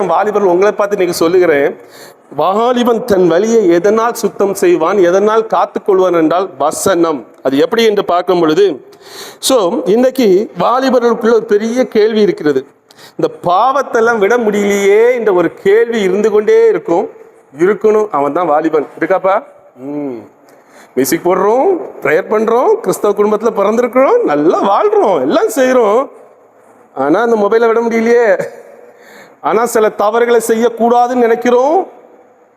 வாலிபர்கள் உங்களை பார்த்து இன்னைக்கு சொல்லுகிறேன். வாலிபன் தன் வழியை எதனால் சுத்தம் செய்வான் எதனால் காத்துக்கொள்வான் என்றால் வசனம். அது எப்படி என்று பார்க்கும் பொழுது ஸோ இன்னைக்கு வாலிபர்களுக்குள்ள ஒரு பெரிய கேள்வி இருக்கிறது. இந்த பாவத்தெல்லாம் விட முடியலையே என்ற ஒரு கேள்வி இருந்து கொண்டே இருக்கும். இருக்கணும் அவன் தான் வாலிபன். இருக்காப்பா? ம் மியூசிக் போடுறோம் ப்ரேயர் பண்ணுறோம் கிறிஸ்தவ குடும்பத்தில் பிறந்திருக்கிறோம் நல்லா வாழ்கிறோம் எல்லாம் செய்கிறோம் ஆனால் அந்த மொபைலை விட முடியலையே. ஆனால் சில தவறுகளை செய்யக்கூடாதுன்னு நினைக்கிறோம்.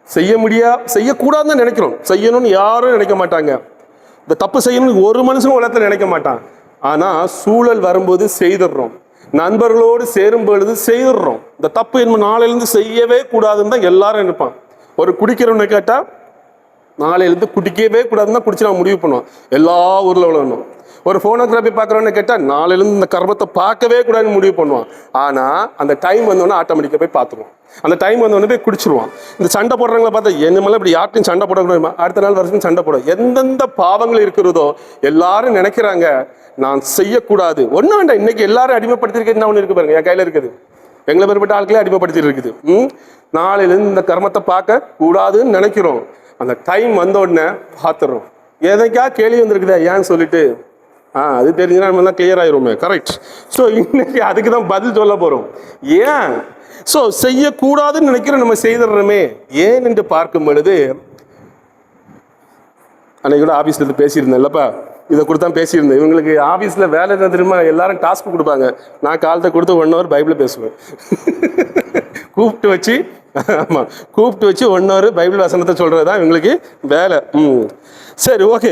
செய்ய முடியா செய்யக்கூடாதுன்னு நினைக்கிறோம். செய்யணும்னு யாரும் நினைக்க மாட்டாங்க. இந்த தப்பு செய்யணும்னு ஒரு மனுஷனும் உலகத்தில் நினைக்க மாட்டான். ஆனால் சூழல் வரும்போது செய்திடுறோம். நண்பர்களோடு சேரும் பொழுது செய்திடுறோம். இந்த தப்பு என்ன நாளையிலேருந்து செய்யவே கூடாதுன்னு தான் எல்லாரும் நினைப்பான். ஒரு குடிக்கிறவனை கேட்டால் நாளையிலேருந்து குடிக்கவே கூடாதுன்னு தான் குடிச்சு நான் முடிவு பண்ணுவோம் எல்லா ஊரில் உள்ளவனும் ஒரு ஃபோனோகிராஃபி பார்க்குறோன்னு கேட்டால் நாளையிலேருந்து இந்த கர்மத்தை பார்க்கவே கூடாதுன்னு முடிவு பண்ணுவான். ஆனால் அந்த டைம் வந்தோடனே ஆட்டோமேட்டிக்காக போய் பார்த்துருவான். அந்த டைம் வந்தோடனே போய் குடிச்சிருவான். இந்த சண்டை போடுறவங்கள பார்த்தா என்னமெல்லாம் இப்படி யார்ட்டையும் சண்டை போடக்கூடாது அடுத்த நாள் வருஷம் சண்டை போடும் எந்தெந்த பாவங்கள் இருக்கிறதோ எல்லாரும் நினைக்கிறாங்க நான் செய்யக்கூடாது. ஒன்றும் வேண்டாம். இன்னைக்கு எல்லாரும் அடிமைப்படுத்திருக்கேன்னு ஒன்று இருக்கு பாருங்க என் கையில் இருக்குது. எங்களை பெறப்பட்ட ஆட்களே அடிமைப்படுத்தி இருக்குது. ம்? நாளையிலேருந்து இந்த கர்மத்தை பார்க்க கூடாதுன்னு நினைக்கிறோம். அந்த டைம் வந்த உடனே பார்த்துறோம் எதைக்கா கேள்வி வந்திருக்குதா ஏன்னு சொல்லிட்டு ஆ அது தெரிஞ்சுனா நம்ம தான் கிளியர் ஆயிருமே கரெக்ட் ஸோ இன்னைக்கு அதுக்கு தான் பதில் சொல்ல போகிறோம் ஏன்? ஸோ செய்யக்கூடாதுன்னு நினைக்கிற நம்ம செய்திடுறோமே ஏன் என்று பார்க்கும் பொழுது அன்னைக்கு கூட ஆஃபீஸில் இருந்து பேசியிருந்தேன்லப்பா இதை கொடுத்தா பேசியிருந்தேன். இவங்களுக்கு ஆஃபீஸில் வேலை என்ன தெரியுமா? எல்லாரும் டாஸ்க் கொடுப்பாங்க. நான் காலத்தை கொடுத்து ஒன் ஹவர் பைபிள் பேசுவேன். கூப்பிட்டு வச்சு ஆமாம் கூப்பிட்டு வச்சு ஒன் ஹவர் பைபிள் வசனத்தை சொல்கிறது தான் இவங்களுக்கு வேலை. ம். சரி ஓகே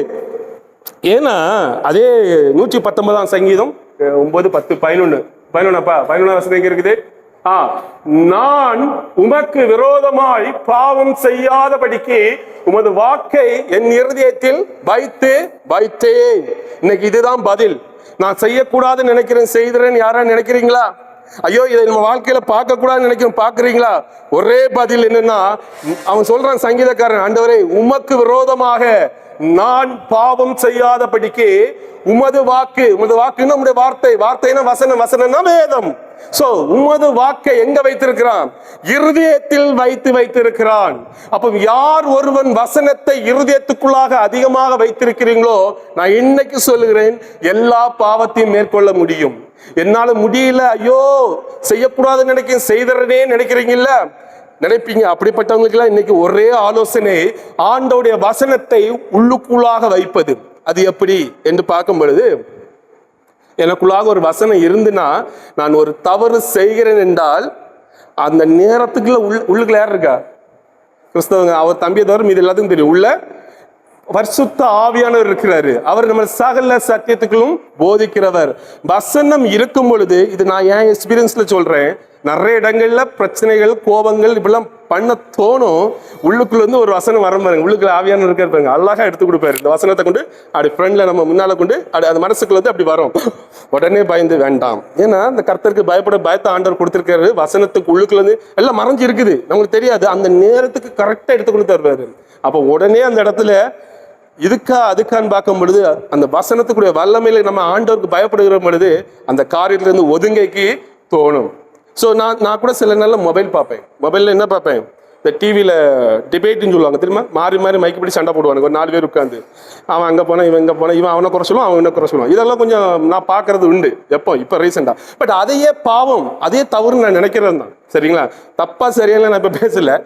ஏன்னா அதே நூற்றி பத்தொன்பதாம் சங்கீதம். ஒன்பது பத்து பதினொன்று பதினொன்னுப்பா? பதினொன்றாம் வசதி எங்க இருக்குது? ஆ நான் உமக்கு விரோதமாய் பாவம் செய்யாதபடிக்கு உமது வாக்கை என் இருதயத்தில் வைத்து வைத்தேன். இன்னைக்கு இதுதான் பதில். நான் செய்யக்கூடாதுன்னு நினைக்கிறேன். செய்கிறேன் யாரா நினைக்கிறீங்களா? ஐயோ இதை நம்ம வாழ்க்கையில பார்க்க கூடாதுன்னு நினைக்கிறோம். பாக்குறீங்களா ஒரே பதில் என்னன்னா அவன் சொல்றான் சங்கீதக்காரன் ஆண்டவரே உமக்கு விரோதமாக நான் பாவம் செய்யாதபடிக்கு உமது வாக்கு உமது வாக்குன்னா நம்முடைய வார்த்தை வார்த்தைனா வசனம் வசனம்னா வேதம். சோ உமது வாக்கை எங்க வைத்திருக்கிறான்? இருதயத்தில் வைத்து வைத்திருக்கிறான். அப்ப யார் ஒருவன் வசனத்தை இருதயத்துக்குள்ளாக அதிகமாக வைத்திருக்கிறீங்களோ நான் இன்னைக்கு சொல்லுகிறேன் எல்லா பாவத்தையும் மேற்கொள்ள முடியும். என்னால முடியல ஐயோ செய்யக்கூடாதுன்னு நினைக்கிறேன் செய்தறனே நினைக்கிறீங்கல்ல? நினைப்பீங்க? அப்படிப்பட்டவங்களுக்கெல்லாம் இன்னைக்கு ஒரே ஆலோசனை ஆண்டோடைய வசனத்தை உள்ளுக்குள்ளாக வைப்பது. அது எப்படி என்று பார்க்கும் பொழுது எனக்குள்ளாக ஒரு வசனம் இருந்துன்னா நான் ஒரு தவறு செய்கிறேன் என்றால் அந்த நேரத்துக்குள்ள உள்ள உள்ளுக்குள்ள யார் இருக்கா? கிறிஸ்தவங்க அவர் தம்பியை தவிர மீது எல்லாத்துக்கும் தெரியும். உள்ள வருஷத்த ஆவியானவர் இருக்கிறாரு. அவர் நம்ம சகல சத்தியத்துக்களும் போதிக்கிறவர். வசனம் இருக்கும் பொழுது இது நான் என் எக்ஸ்பீரியன்ஸ்ல சொல்றேன். நிறைய இடங்கள்ல பிரச்சனைகள் கோபங்கள் இப்படிலாம் பண்ண தோணும். உள்ளுக்குள்ள இருந்து ஒரு வசனம் வர பாருங்க. உள்ளுக்குள்ள ஆவியான இருக்கிற பாருங்க. அழகா எடுத்து கொடுப்பாரு. இந்த வசனத்தை கொண்டு அப்படி ஃப்ரெண்ட்ல நம்ம முன்னால கொண்டு அப்படி அந்த மனசுக்குள்ள வந்து அப்படி வரும். உடனே பயந்து வேண்டாம். ஏன்னா இந்த கர்த்தருக்கு பயப்பட பயத்தை ஆண்டவர் கொடுத்திருக்காரு வசனத்துக்கு உள்ளுக்குள்ள இருந்து எல்லாம் மறைஞ்சு இருக்குது. நமக்கு தெரியாது. அந்த நேரத்துக்கு கரெக்டா எடுத்து கொண்டு தருவாரு அப்ப உடனே அந்த இடத்துல இதுக்கா அதுக்கான்னு பார்க்கும் பொழுது அந்த வசனத்துக்குரிய வல்லமையில நம்ம ஆண்டவருக்கு பயப்படுகிற பொழுது அந்த காரியத்துல இருந்து ஒதுங்கைக்கு தோணும். ஸோ நான் நான் கூட சில நாளில் மொபைல் பார்ப்பேன். மொபைலில் என்ன பார்ப்பேன்? இந்த டிவியில் டிபேட்டுன்னு சொல்லுவாங்க தெரியுமா? மாறி மாறி மைக்கு பிடி சண்டை போடுவானுங்க. ஒரு நாலு பேர் உட்காந்து அவன் அங்கே போனால் இவன் இங்கே போனால் இவன் அவனை குறை சொல்லுவான் அவன் என்ன குறை சொல்லுவான். இதெல்லாம் கொஞ்சம் நான் பார்க்கறது உண்டு. எப்போ? இப்போ ரீசெண்டாக பட் அதையே பாவம் அதே தவறுன்னு நான் நினைக்கிறது தான். சரிங்களா? தப்பாக சரியான நான் இப்போ பேசலை.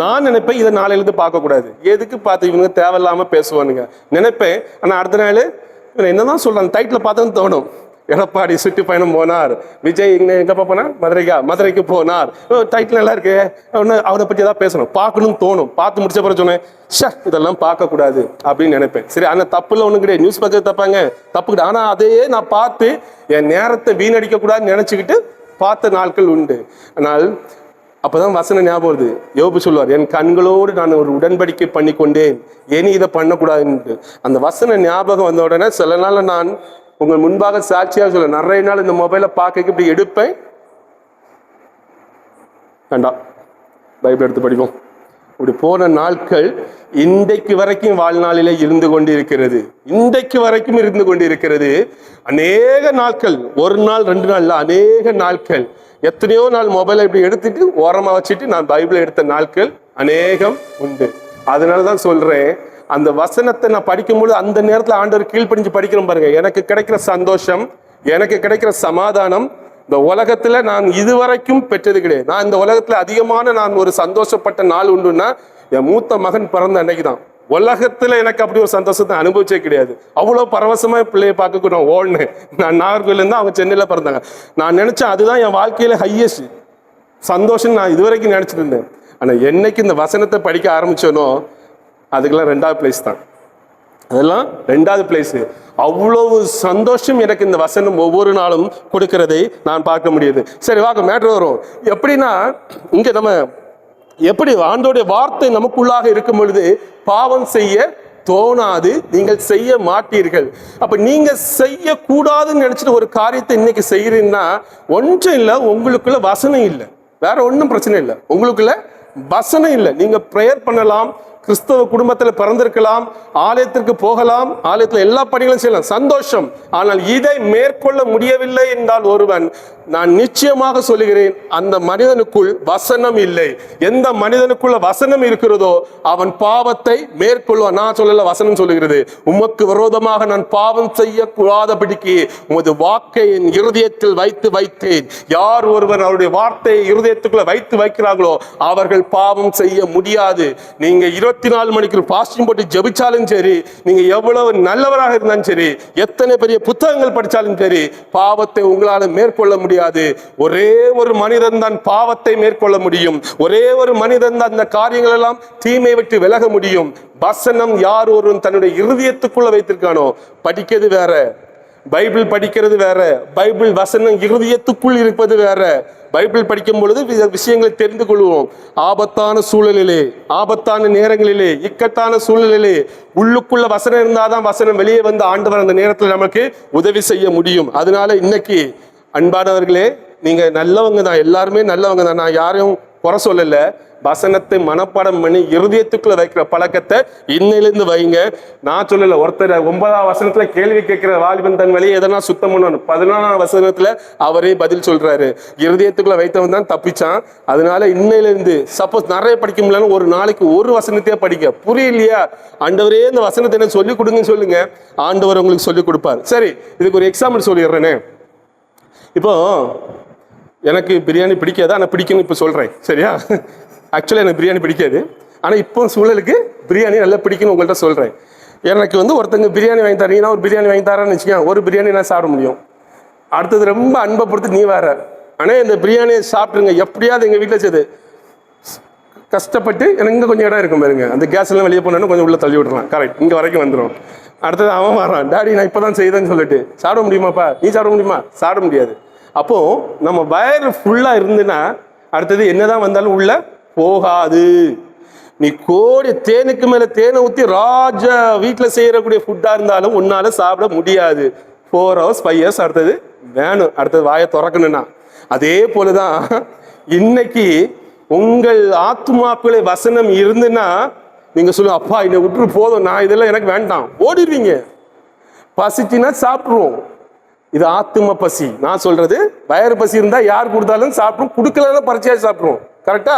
நான் நினைப்பேன் இதை நாளையிலேருந்து பார்க்கக்கூடாது. எதுக்கு பார்த்து இவனுங்க தேவையில்லாமல் பேசுவானுங்க? நினைப்பேன். ஆனால் அடுத்த நாள் இவன் என்னதான் சொல்கிறான் டைட்டில் பார்த்தோன்னு தோணும். எடப்பாடி சுற்றுப்பயணம் போனார். விஜய் எங்க எங்கப்பா போனார்? மதுரைக்கா? மதுரைக்கு போனார். டைட்டில் நல்லா இருக்கு. ஒன்று அவனை பற்றி ஏதாவது பேசணும். பார்க்கணும்னு தோணும். பார்த்து முடிச்ச பிறகு சொன்னேன் ஷே இதெல்லாம் பார்க்கக்கூடாது. அப்படின்னு நினைப்பேன். சரி ஆனால் தப்புல ஒன்றும் கிடையாது. நியூஸ் பார்க்க தப்பாங்க. தப்பு கிடையாது. ஆனால் அதையே நான் பார்த்து என் நேரத்தை வீணடிக்க கூடாதுன்னு நினச்சிக்கிட்டு பார்த்த நாட்கள் உண்டு. ஆனால் அப்பதான் வசனம் ஞாபகம் வருது. யோபு சொல்லுவார் என் கண்களோடு நான் ஒரு உடன்படிக்கை பண்ணி கொண்டேன் இனி இதை பண்ணக்கூடாதுன்ட்டு அந்த வசன ஞாபகம் வந்த உடனே சில நாள் நான் உங்கள் முன்பாக சாட்சியாக சொல்ல நிறைய நாள் இந்த மொபைலை பார்க்க இப்படி எடுப்பேன். வேண்டாம். பைபிள் எடுத்து படிப்போம். இப்படி போன நாட்கள் இன்றைக்கு வரைக்கும் வாழ்நாளிலே இருந்து கொண்டிருக்கிறது. இன்றைக்கு வரைக்கும் இருந்து கொண்டிருக்கிறது. அநேக நாட்கள் ஒரு நாள் ரெண்டு நாள்ல அநேக நாட்கள். எத்தனையோ நாள் மொபைலை இப்படி எடுத்துட்டு ஓரமாக வச்சுட்டு நான் பைபிளை எடுத்த நாட்கள் அநேகம் உண்டு. அதனால தான் சொல்றேன் அந்த வசனத்தை நான் படிக்கும்போது அந்த நேரத்தில் ஆண்டவர் கீழ்ப்படிஞ்சு படிக்கிறோம் பாருங்க. எனக்கு கிடைக்கிற சந்தோஷம் எனக்கு கிடைக்கிற சமாதானம் இந்த உலகத்துல நான் இதுவரைக்கும் பெற்றது கிடையாது. நான் இந்த உலகத்துல அதிகமான நான் ஒரு சந்தோஷப்பட்ட நாள் உண்டுன்னா என் மூத்த மகன் பிறந்த அன்னைக்கு தான். உலகத்துல எனக்கு அப்படி ஒரு சந்தோஷத்தை அனுபவிச்சே கிடையாது. அவ்வளவு பரவசமா பிள்ளைய பார்க்க நான் ஓடினேன். நான் நாகர்கோயில அவங்க சென்னையில பிறந்தாங்க. நான் நினைச்சேன் அதுதான் என் வாழ்க்கையில ஹையஸ்ட் சந்தோஷம் நான் இதுவரைக்கும் நினைச்சிட்டு இருந்தேன். ஆனா என்னைக்கு இந்த வசனத்தை படிக்க ஆரம்பிச்சேனோ அதுக்கெல்லாம் ரெண்டாவது பிளேஸ் தான். அதெல்லாம் ரெண்டாவது பிளேஸு அவ்வளவு சந்தோஷம் எனக்கு இந்த வசனம் ஒவ்வொரு நாளும் கொடுக்கிறதை நான் பார்க்க முடியுது. சரி வாங்க மேட்ரு வரும். எப்படின்னா இங்கே நம்ம எப்படி ஆண்டோடைய வார்த்தை நமக்குள்ளாக இருக்கும் பொழுது பாவம் செய்ய தோணாது நீங்கள் செய்ய மாட்டீர்கள். அப்ப நீங்க செய்யக்கூடாதுன்னு நினைச்சிட்டு ஒரு காரியத்தை இன்னைக்கு செய்யறீங்கன்னா ஒன்றும் இல்லை உங்களுக்குள்ள வசனம் இல்லை. வேற ஒன்றும் பிரச்சனை இல்லை. உங்களுக்குள்ள வசனம் இல்லை. நீங்க ப்ரேயர் பண்ணலாம் கிறிஸ்தவ குடும்பத்தில் பிறந்திருக்கலாம் ஆலயத்திற்கு போகலாம் ஆலயத்தில் எல்லா பணிகளும் செய்யலாம். சந்தோஷம். ஆனால் இதை மேற்கொள்ள முடியவில்லை என்றால் ஒருவன் நான் நிச்சயமாக சொல்லுகிறேன் அந்த மனிதனுக்குள் வசனம் இல்லை. எந்த மனிதனுக்குள்ள வசனம் இருக்கிறதோ அவன் பாவத்தை மேற்கொள்வான். நான் சொல்லல வசனம் சொல்லுகிறது. உமக்கு விரோதமாக நான் பாவம் செய்யக்கூடாதபடிக்கு உமது வாக்கை என் இருதயத்தில் வைத்து வைத்தேன். யார் ஒருவர் அவருடைய வார்த்தையை இருதயத்துக்குள்ள வைத்து வைக்கிறார்களோ அவர்கள் பாவம் செய்ய முடியாது. நீங்க இரு இருபத்தி நாலு மணிக்கு பாஸ்டிங் போட்டு ஜபிச்சாலும் சரி நீங்க எவ்வளவு நல்லவராக இருந்தாலும் சரி எத்தனை பெரிய புத்தகங்கள் படித்தாலும் சரி பாவத்தை உங்களால் மேற்கொள்ள முடியாது. ஒரே ஒரு மனிதன் தான் பாவத்தை மேற்கொள்ள முடியும். ஒரே ஒரு மனிதன் தான் அந்த காரியங்கள் எல்லாம் தீமை விட்டு விலக முடியும். வசனம் யார் ஒருவன் தன்னுடைய இருதயத்துக்குள்ள வைத்திருக்கானோ படிக்கிறது வேற. பைபிள் படிக்கிறது வேற. பைபிள் வசனம் இருதயத்துக்குள் இருப்பது வேற. பைபிள் படிக்கும் பொழுது விஷயங்களை தெரிந்து கொள்வோம். ஆபத்தான சூழலிலே ஆபத்தான நேரங்களிலே இக்கட்டான சூழலிலே உள்ளுக்குள்ள வசனம் இருந்தாதான் வசனம் வெளியே வந்து ஆண்டவர் அந்த நேரத்தில் நமக்கு உதவி செய்ய முடியும். அதனால இன்னைக்கு அன்பானவர்களே நீங்க நல்லவங்க தான் எல்லாருமே நல்லவங்க தான். நான் யாரையும் குறை சொல்லல. வசனத்தை மனப்பாடம் பண்ணி இருதயத்துக்குள்ள வைக்கிற பழக்கத்தை இன்னிலிருந்து வைங்க. நான் சொல்லல ஒருத்தர் ஒன்பதாம் வசனத்துல கேள்வி கேட்கிற வாலிபன் தன் வழியை எதனா சுத்தம் பண்ணணும். பதினாலாம் வசனத்துல அவரே பதில் சொல்றாரு. இருதயத்துக்குள்ள வைத்தவன் தான் தப்பிச்சான். அதனால இன்னிலிருந்து சப்போஸ் நிறைய படிக்க முடியலன்னு ஒரு நாளைக்கு ஒரு வசனத்தையே படிக்க புரியலையா? ஆண்டவரே இந்த வசனத்தை என்ன சொல்லி கொடுங்கன்னு சொல்லுங்க. ஆண்டவர் உங்களுக்கு சொல்லி கொடுப்பார். சரி இதுக்கு ஒரு எக்ஸாம்பிள் சொல்லிடுறேனே. இப்போ எனக்கு பிரியாணி பிடிக்காது? ஆனால் பிடிக்கும்னு இப்போ சொல்கிறேன் சரியா? ஆக்சுவலாக எனக்கு பிரியாணி பிடிக்காது. ஆனால் இப்போ சூழலுக்கு பிரியாணி நல்லா பிடிக்கும்னு உங்கள்கிட்ட சொல்கிறேன் எனக்கு வந்து ஒருத்தங்க பிரியாணி வாங்கி தரீங்கன்னா ஒரு பிரியாணி வாங்கி தரேன்னு வச்சுக்கேன் ஒரு பிரியாணி நான் சாப்பிட முடியும். அடுத்தது ரொம்ப அன்பை பொறுத்து நீ வேற. ஆனால் இந்த பிரியாணியை சாப்பிட்ருங்க எப்படியாவது எங்கள் வீட்டில் செய்து. கஷ்டப்பட்டு எனக்கு இங்கே கொஞ்சம் இடம் இருக்கும் பாருங்க. அந்த கேஸ் எல்லாம் வெளியே போனோன்னு கொஞ்சம் உள்ளே தள்ளி விட்டுறலாம் கரெக்ட் இங்கே வரைக்கும் வந்துடும் அடுத்தது அவன் வரான். டாடி நான் இப்போ தான் செய்தேன்னு சொல்லிட்டு. சாப்பிட முடியுமாப்பா? நீ சாப்பிட முடியுமா? சாப்பிட முடியாது. அப்போது நம்ம வயர் ஃபுல்லாக இருந்துன்னா அடுத்தது என்னதான் வந்தாலும் உள்ள போகாது. நீ கோடி தேனுக்கு மேலே தேனை ஊற்றி ராஜா வீட்டில் செய்யக்கூடிய ஃபுட்டாக இருந்தாலும் உன்னால் சாப்பிட முடியாது. ஃபோர் ஹவர்ஸ் ஃபைவ் ஹவர்ஸ் அடுத்தது வேணும். அடுத்தது வாயை திறக்கணும்னா. அதே போலதான் இன்னைக்கு உங்கள் ஆத்மாக்களை வசனம் இருந்துன்னா நீங்கள் சொல்லுங்க அப்பா என்னை விட்டுரு போதும். நான் இதெல்லாம் எனக்கு வேண்டாம். ஓடிடுவீங்க. பசிச்சுன்னா சாப்பிட்ருவோம் இது ஆத்தும பசி. நான் சொல்றது வயறு பசி இருந்தா யார் கொடுத்தாலும் சாப்பிடும். கொடுக்கலன்னா பறிச்சியா சாப்பிடுவோம். கரெக்டா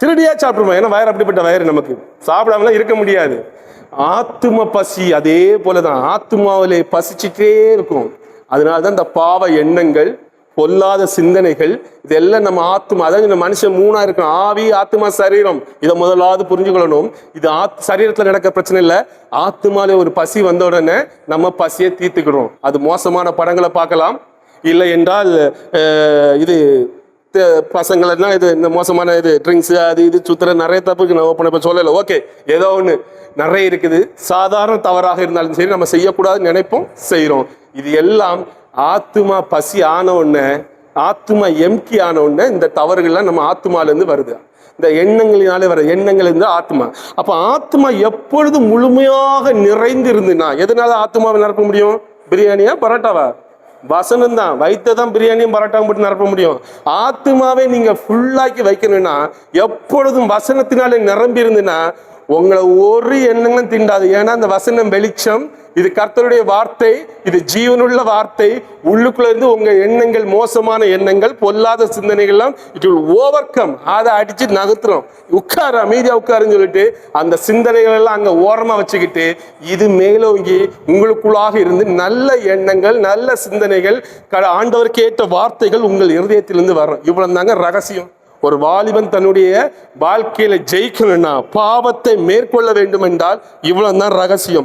திருடியா சாப்பிடுவோம். ஏன்னா வயர் அப்படிப்பட்ட வயறு நமக்கு. சாப்பிடாமலாம் இருக்க முடியாது. ஆத்தும பசி அதே போலதான். ஆத்துமாவிலே பசிச்சுட்டே இருக்கும். அதனால தான் இந்த பாவ எண்ணங்கள் பொல்லாத சிந்தனைகள் இதெல்லாம் நம்ம ஆத்மா அதாவது இந்த மனுஷன் மூணா இருக்கும் ஆவி ஆத்மா சரீரம். இதை முதலாவது புரிஞ்சுக்கொள்ளணும். இது ஆத் சரீரத்துல நடக்கிற பிரச்சனை இல்லை. ஆத்மால ஒரு பசி வந்த உடனே நம்ம பசியை தீர்த்துக்கிறோம். அது மோசமான படங்களை பார்க்கலாம். இல்லை என்றால் இது த- பசங்களெல்லாம் இது இந்த மோசமான இது ட்ரிங்க்ஸ் அது இது சுத்துற நிறைய தப்புக்கு நான் ஓப்பன் இப்போ சொல்லலை. ஓகே ஏதோ ஒன்று நிறைய இருக்குது. சாதாரண தவறாக இருந்தாலும் சரி நம்ம செய்யக்கூடாதுன்னு நினைப்போம் செய்கிறோம் இது எல்லாம் ஆத்துமா பசி ஆன உடனே ஆத்துமா எம்கி ஆன உடனே இந்த தவறுகள்லாம் நம்ம ஆத்துமாலேருந்து வருது. இந்த எண்ணங்களினாலே வர எண்ணங்கள் இருந்து ஆத்மா அப்போ ஆத்மா எப்பொழுது முழுமையாக நிறைந்து இருந்துன்னா எதனால ஆத்மாவை நிரப்ப முடியும்? பிரியாணியா பரோட்டாவா? வசனம் தான் வைத்ததான் பிரியாணியும் பரோட்டாவும் போட்டு நிரப்ப முடியும். ஆத்மாவை நீங்க ஃபுல்லாக்கி வைக்கணும்னா எப்பொழுதும் வசனத்தினாலே நிரம்பி இருந்துன்னா உங்களை ஒரு எண்ணங்களும் திண்டாது. ஏன்னா அந்த வசனம் வெளிச்சம் இது கர்த்தருடைய வார்த்தை இது ஜீவனுள்ள வார்த்தை. உள்ளுக்குள்ள இருந்து உங்க எண்ணங்கள் மோசமான எண்ணங்கள் பொல்லாத சிந்தனைகள்லாம் இட் வில் ஓவர் கம் அதை அடிச்சு நகர்த்துறோம். உட்காரு அமைதியா உட்காருன்னு சொல்லிட்டு அந்த சிந்தனைகள் எல்லாம் அங்க ஓரமா வச்சுக்கிட்டு இது மேலோங்கி உங்களுக்குள்ளாக இருந்து நல்ல எண்ணங்கள் நல்ல சிந்தனைகள் க- ஆண்டவருக்கு ஏற்ற வார்த்தைகள் உங்கள் இருதயத்திலிருந்து வரும். இவ்வளவு தாங்க ரகசியம். ஒரு வாலிபன் தன்னுடைய வாழ்க்கையில ஜெயிக்கணும்னா பாவத்தை மேற்கொள்ள வேண்டும் என்றால் இவ்வளவு தான் ரகசியம்.